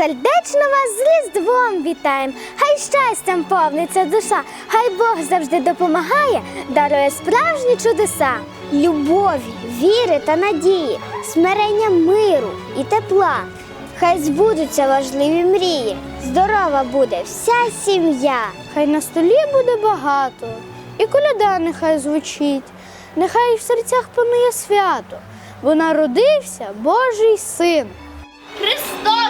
Сердечно вас з Різдвом вітаєм, хай щастям повниться душа, хай Бог завжди допомагає, дарує справжні чудеса. Любові, віри та надії, смирення миру і тепла. Хай збудуться важливі мрії, здорова буде вся сім'я. Хай на столі буде багато, і коляда нехай звучить, нехай в серцях панує свято, бо народився Божий син. Христос